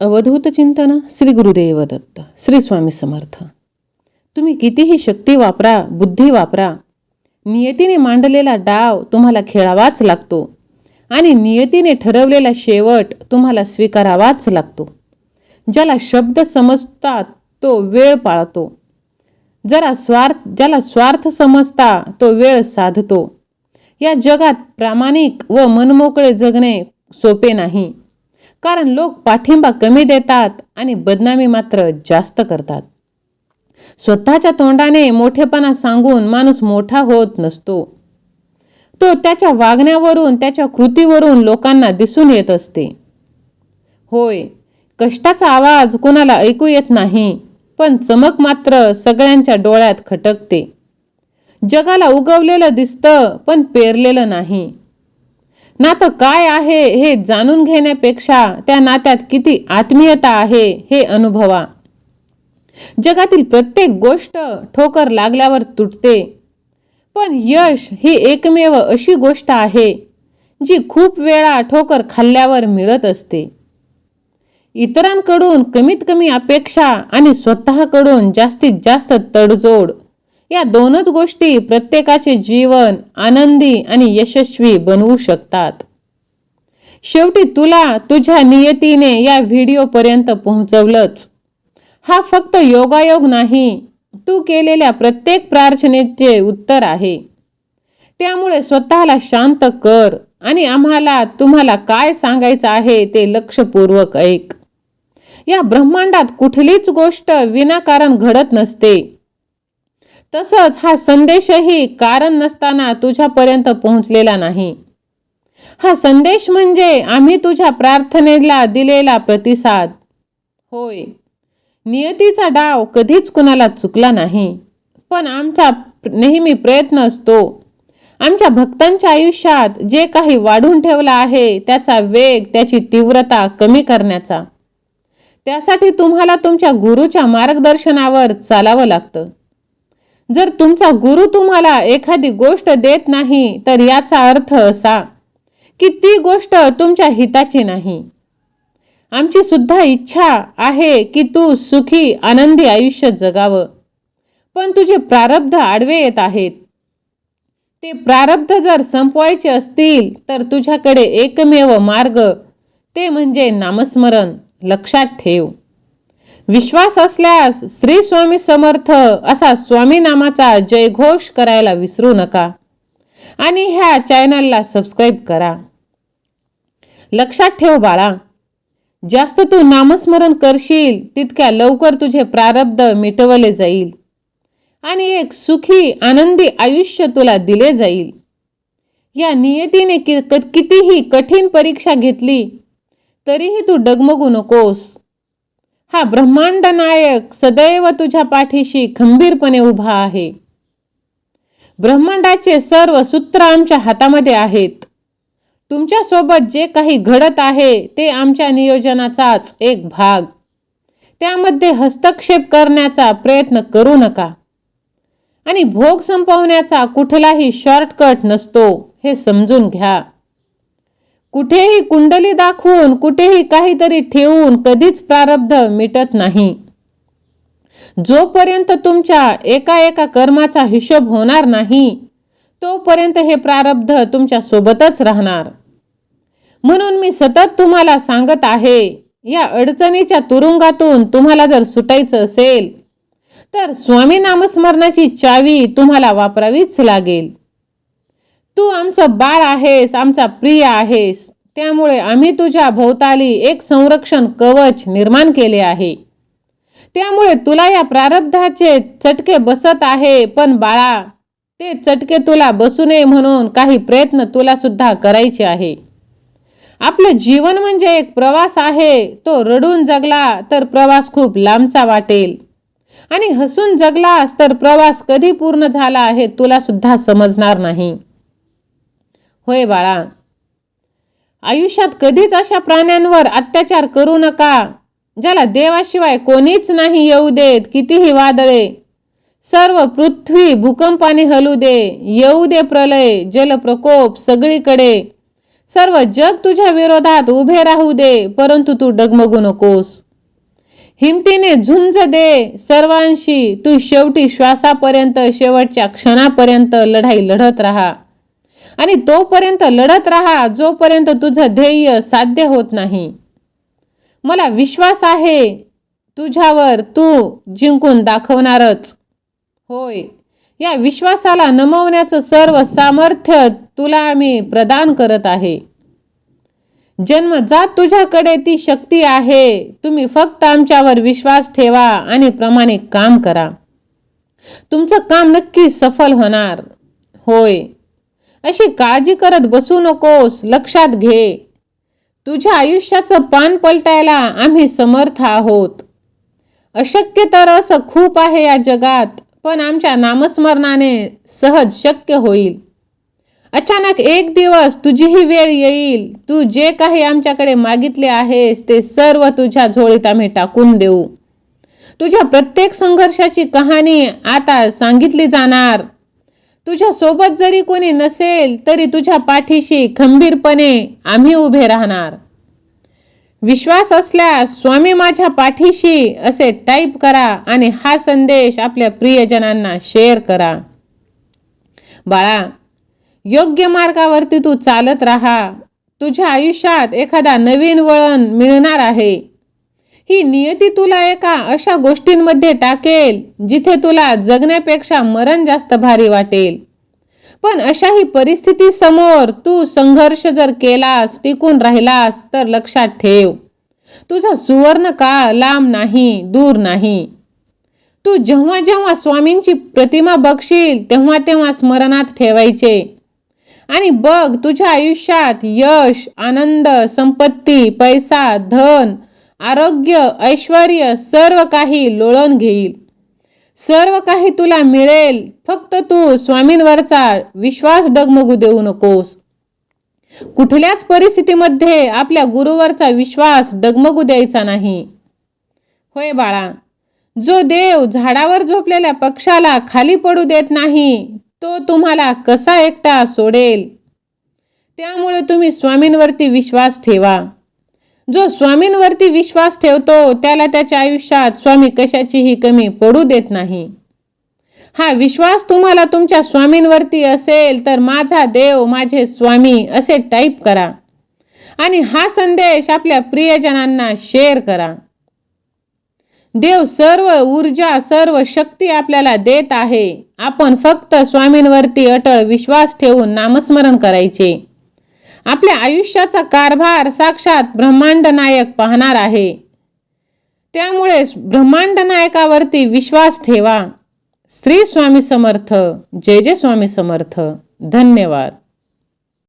अवधूत चिंतन श्री गुरुदेव दत्त श्री स्वामी समर्थ. तुम्ही कितीही शक्ती वापरा बुद्धी वापरा नियतीने मांडलेला डाव तुम्हाला खेळावाच लागतो आणि नियतीने ठरवलेला शेवट तुम्हाला स्वीकारावाच लागतो. ज्याला शब्द समजतात तो वेळ पाळतो. जरा स्वार्थ ज्याला स्वार्थ समजता तो वेळ साधतो. या जगात प्रामाणिक व मनमोकळे जगणे सोपे नाही. कारण लोक पाठिंबा कमी देतात आणि बदनामी मात्र जास्त करतात. स्वतःच्या तोंडाने मोठेपणा सांगून माणूस मोठा होत नसतो. तो त्याच्या वागण्यावरून त्याच्या कृतीवरून लोकांना दिसून येत असते. होय कष्टाचा आवाज कोणाला ऐकू येत नाही पण चमक मात्र सगळ्यांच्या डोळ्यात खटकते. जगाला उगवलेलं दिसतं पण पेरलेलं नाही. नातं काय आहे हे जाणून घेण्यापेक्षा त्या नात्यात किती आत्मीयता आहे हे अनुभवा. जगातील प्रत्येक गोष्ट ठोकर लागल्यावर तुटते. पण यश ही एकमेव अशी गोष्ट आहे जी खूप वेळा ठोकर खाल्ल्यावर मिळत असते. इतरांकडून कमीत कमी अपेक्षा आणि स्वतःकडून जास्तीत जास्त तडजोड या दोनच गोष्टी प्रत्येकाचे जीवन आनंदी आणि यशस्वी बनवू शकतात. शेवटी तुला तुझ्या नियतीने या व्हिडिओपर्यंत पोहोचवलंच. हा फक्त योगायोग नाही तू केलेल्या प्रत्येक प्रार्थनेचे उत्तर आहे. त्यामुळे स्वतःला शांत कर आणि आम्हाला तुम्हाला काय सांगायचं आहे ते लक्षपूर्वक ऐक. या ब्रह्मांडात कुठलीच गोष्ट विनाकारण घडत नसते. तसंच हा संदेशही कारण नसताना तुझ्यापर्यंत पोहोचलेला नाही. हा संदेश म्हणजे आम्ही तुझ्या प्रार्थनेला दिलेला प्रतिसाद. होय. नियतीचा डाव कधीच कुणाला चुकला नाही. पण आमचा नेहमी प्रयत्न असतो. आमच्या भक्तांच्या आयुष्यात जे काही वाढून ठेवलं आहे त्याचा वेग त्याची तीव्रता कमी करण्याचा. त्यासाठी तुम्हाला तुमच्या गुरुच्या मार्गदर्शनावर चालावं लागतं. जर तुमचा गुरु तुम्हाला एखादी गोष्ट देत नाही तर याचा अर्थ असा की ती गोष्ट तुमच्या हिताची नाही. आमची सुद्धा इच्छा आहे की तू सुखी आनंदी आयुष्य जगावं. पण तुझे प्रारब्ध आडवे येत आहेत. ते प्रारब्ध जर संपवायचे असतील तर तुझ्याकडे एकमेव मार्ग ते म्हणजे नामस्मरण लक्षात ठेव. विश्वास असल्यास श्री स्वामी समर्थ असा स्वामी नामाचा जयघोष करायला विसरू नका. आणि ह्या चॅनलला सबस्क्राईब करा. लक्षात ठेव बाळा जास्त तू नामस्मरण करशील तितक्या लवकर तुझे प्रारब्ध मिटवले जाईल. आणि एक सुखी आनंदी आयुष्य तुला दिले जाईल. या नियतीने कि कितीही कठीण परीक्षा घेतली तरीही तू डगमगू नकोस. हा ब्रह्मांड नायक सदैव तुझ्या पाठीशी खंबीरपणे उभा आहे. ब्रह्मांडाचे सर्व सूत्र आमच्या हातामध्ये आहेत. तुमच्यासोबत जे काही घडत आहे ते आमच्या नियोजनाचाच एक भाग. त्यामध्ये हस्तक्षेप करण्याचा प्रयत्न करू नका. आणि भोग संपवण्याचा कुठलाही शॉर्टकट नसतो हे समजून घ्या. कुठेही कुंडली दाखवून कुठेही काहीतरी ठेवून कधीच प्रारब्ध मिटत नाही. जोपर्यंत तुमच्या एका एका कर्माचा हिशोब होणार नाही तोपर्यंत हे प्रारब्ध तुमच्या सोबतच राहणार. म्हणून मी सतत तुम्हाला सांगत आहे या अडचणीच्या तुरुंगातून तुम्हाला जर सुटायचं असेल तर स्वामी नामस्मरणाची चावी तुम्हाला वापरावीच लागेल. तू आमचं बाळ आहेस आमचा प्रिय आहेस. त्यामुळे आम्ही तुझ्या भोवताली एक संरक्षण कवच निर्माण केले आहे. त्यामुळे तुला या प्रारब्धाचे चटके बसत आहे पण बाळा ते चटके तुला बसू नये म्हणून काही प्रयत्न तुला सुद्धा करायचे आहे. आपलं जीवन म्हणजे एक प्रवास आहे तो रडून जगला तर प्रवास खूप लांबचा वाटेल. आणि हसून जगलास तर प्रवास कधी पूर्ण झाला हे तुला सुद्धा समजणार नाही. होय बाळा. आयुष्यात कधीच अशा प्राण्यांवर अत्याचार करू नका ज्याला देवाशिवाय कोणीच नाही येऊ देत कितीही वादळे. सर्व पृथ्वी भूकंपाने हलू दे येऊ दे प्रलय जलप्रकोप सगळीकडे. सर्व जग तुझ्या विरोधात उभे राहू दे परंतु तू डगमगू नकोस. हिमतीने झुंज दे सर्वांशी. तू शेवटी श्वासापर्यंत शेवटच्या क्षणापर्यंत लढाई लढत राहा. आणि तोपर्यंत लढत राहा जोपर्यंत तुझं ध्येय साध्य होत नाही. मला विश्वास आहे तुझ्यावर तू जिंकून दाखवणारच. होय या विश्वासाला नमवण्याचं सर्व सामर्थ्य तुला आम्ही प्रदान करत आहे. जन्मजात तुझ्याकडे ती शक्ती आहे तुम्ही फक्त आमच्यावर विश्वास ठेवा आणि प्रमाणे काम करा. तुमचं काम नक्की सफल होणार. होय अशी काळजी करत बसू नकोस लक्षात घे. तुझ्या आयुष्याचं पान पलटायला आम्ही समर्थ आहोत. अशक्य तर असं खूप आहे या जगात पण आमच्या नामस्मरणाने सहज शक्य होईल. अचानक एक दिवस तुझीही वेळ येईल. तू जे काही आमच्याकडे मागितले आहेस ते सर्व तुझ्या झोळीत आम्ही टाकून देऊ. तुझ्या प्रत्येक संघर्षाची कहाणी आता सांगितली जाणार. तुझ्या सोबत जरी कोणी नसेल तरी तुझ्या पाठीशी खंबीरपणे आम्ही उभे राहणार. विश्वास असल्यास स्वामी माझ्या पाठीशी असे टाईप करा आणि हा संदेश आपल्या प्रियजनांना शेअर करा. बाळा योग्य मार्गावरती तू चालत राहा. तुझ्या आयुष्यात एखादा नवीन वळण मिळणार आहे. ही नियती तुला एका अशा गोष्टींमध्ये टाकेल जिथे तुला जगण्यापेक्षा मरण जास्त भारी वाटेल. पण अशाही परिस्थिती समोर तू संघर्ष जर केलास टिकून राहिलास तर लक्षात ठेव. तुझा सुवर्ण काळ लांब नाही दूर नाही. तू जेव्हा जेव्हा स्वामींची प्रतिमा बघशील तेव्हा तेव्हा स्मरणात ठेवायचे. आणि बघ तुझ्या आयुष्यात यश आनंद संपत्ती पैसा धन आरोग्य ऐश्वर सर्व काही लोळण घेईल. सर्व काही तुला मिळेल. फक्त तू स्वामींवरचा विश्वास डगमगू देऊ नकोस. कुठल्याच परिस्थितीमध्ये आपल्या गुरुवरचा विश्वास डगमगू द्यायचा नाही. होय बाळा जो देव झाडावर झोपलेल्या पक्षाला खाली पडू देत नाही तो तुम्हाला कसा एकटा सोडेल? त्यामुळे तुम्ही स्वामींवरती विश्वास ठेवा. जो स्वामींवरती विश्वास ठेवतो त्याला त्याच्या आयुष्यात स्वामी कशाचीही कमी पडू देत नाही. हा विश्वास तुम्हाला तुमच्या स्वामींवरती असेल तर माझा देव माझे स्वामी असे टाईप करा. आणि हा संदेश आपल्या प्रियजनांना शेअर करा. देव सर्व ऊर्जा सर्व शक्ती आपल्याला देत आहे. आपण फक्त स्वामींवरती अटळ विश्वास ठेवून नामस्मरण करायचे. आपल्या आयुष्याचा कारभार साक्षात ब्रह्मांड नायक पाहणार आहे. त्यामुळे ब्रह्मांड नायकावरती विश्वास ठेवा. श्री स्वामी समर्थ. जय जय स्वामी समर्थ. धन्यवाद.